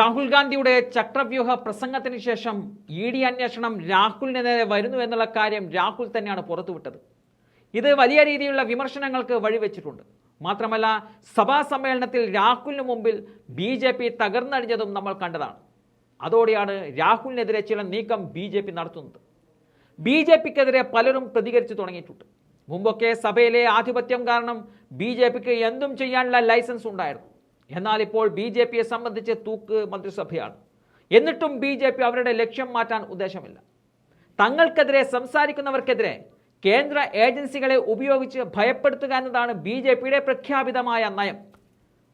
രാഹുൽ ഗാന്ധിയുടെ ചക്രവ്യൂഹ പ്രസംഗത്തിന് ശേഷം ഇ ഡി അന്വേഷണം രാഹുലിനെതിരെ വരുന്നു എന്നുള്ള കാര്യം രാഹുൽ തന്നെയാണ് പുറത്തുവിട്ടത്. ഇത് വലിയ രീതിയിലുള്ള വിമർശനങ്ങൾക്ക് വഴിവെച്ചിട്ടുണ്ട്. മാത്രമല്ല സഭാ സമ്മേളനത്തിൽ രാഹുലിന് മുമ്പിൽ ബി ജെ പി തകർന്നടിഞ്ഞതും നമ്മൾ കണ്ടതാണ്. അതോടെയാണ് രാഹുലിനെതിരെ ചില നീക്കം ബി ജെ പി നടത്തുന്നത്. ബി ജെ പിക്കെതിരെ പലരും പ്രതികരിച്ചു തുടങ്ങിയിട്ടുണ്ട്. മുമ്പൊക്കെ സഭയിലെ ആധിപത്യം കാരണം ബി ജെ പിക്ക് എന്തും ചെയ്യാനുള്ള ലൈസൻസ് ഉണ്ടായിരുന്നു. എന്നാൽ ഇപ്പോൾ ബി ജെ പിയെ സംബന്ധിച്ച് തൂക്ക് മന്ത്രിസഭയാണ്. എന്നിട്ടും ബി ജെ പി അവരുടെ ലക്ഷ്യം മാറ്റാൻ ഉദ്ദേശമില്ല. തങ്ങൾക്കെതിരെ സംസാരിക്കുന്നവർക്കെതിരെ കേന്ദ്ര ഏജൻസികളെ ഉപയോഗിച്ച് ഭയപ്പെടുത്തുക എന്നതാണ് ബി ജെ പിയുടെ പ്രഖ്യാപിതമായ നയം.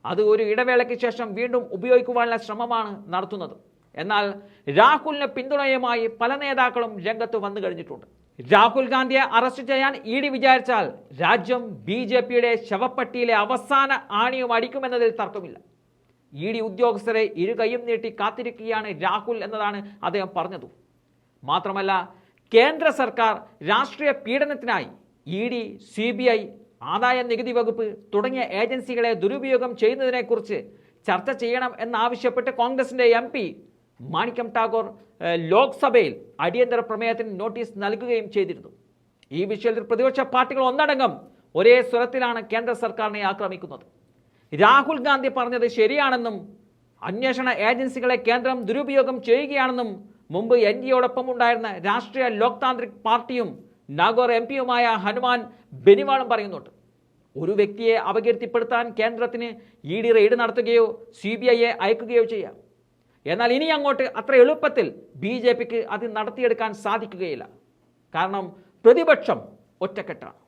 അത് ഒരു ഇടവേളയ്ക്ക് ശേഷം വീണ്ടും ഉപയോഗിക്കുവാനുള്ള ശ്രമമാണ് നടത്തുന്നത്. എന്നാൽ രാഹുലിന് പിന്തുണയുമായി പല നേതാക്കളും രംഗത്ത് വന്നു കഴിഞ്ഞിട്ടുണ്ട്. രാഹുൽ ഗാന്ധിയെ അറസ്റ്റ് ചെയ്യാൻ ഇ ഡി വിചാരിച്ചാൽ രാജ്യം ബി ജെ പിയുടെ ശവപ്പട്ടിയിലെ അവസാന ആണിയും അടിക്കുമെന്നതിൽ തർക്കമില്ല. ഇ ഡി ഉദ്യോഗസ്ഥരെ ഇരുകൈയും നീട്ടി കാത്തിരിക്കുകയാണ് രാഹുൽ എന്നതാണ് അദ്ദേഹം പറഞ്ഞത്. മാത്രമല്ല കേന്ദ്ര സർക്കാർ രാഷ്ട്രീയ പീഡനത്തിനായി E D C B I ആദായ നികുതി വകുപ്പ് തുടങ്ങിയ ഏജൻസികളെ ദുരുപയോഗം ചെയ്യുന്നതിനെക്കുറിച്ച് ചർച്ച ചെയ്യണം എന്നാവശ്യപ്പെട്ട് കോൺഗ്രസിന്റെ എം പി മാണിക്യം ടാഗോർ ലോക്സഭയിൽ അടിയന്തര പ്രമേയത്തിന് നോട്ടീസ് നൽകുകയും ചെയ്തിരുന്നു. ഈ വിഷയത്തിൽ പ്രതിപക്ഷ പാർട്ടികൾ ഒന്നടങ്കം ഒരേ സ്വരത്തിലാണ് കേന്ദ്ര സർക്കാരിനെ ആക്രമിക്കുന്നത്. രാഹുൽ ഗാന്ധി പറഞ്ഞത് ശരിയാണെന്നും അന്വേഷണ ഏജൻസികളെ കേന്ദ്രം ദുരുപയോഗം ചെയ്യുകയാണെന്നും മുമ്പ് എൻ ഡിയോടൊപ്പം ഉണ്ടായിരുന്ന രാഷ്ട്രീയ ലോക്താന്ത്രിക് പാർട്ടിയും നാഗോർ എം പിയുമായ ഹനുമാൻ ബെനിവാളും പറയുന്നുണ്ട്. ഒരു വ്യക്തിയെ അപകീർത്തിപ്പെടുത്താൻ കേന്ദ്രത്തിന് ഇ ഡി റെയ്ഡ് നടത്തുകയോ സി ബി ഐയെ അയക്കുകയോ ചെയ്യാം. എന്നാൽ ഇനി അങ്ങോട്ട് അത്ര എളുപ്പത്തിൽ ബി ജെ പിക്ക് അത് നടത്തിയെടുക്കാൻ സാധിക്കുകയില്ല. കാരണം പ്രതിപക്ഷം ഒറ്റക്കെട്ടാണ്.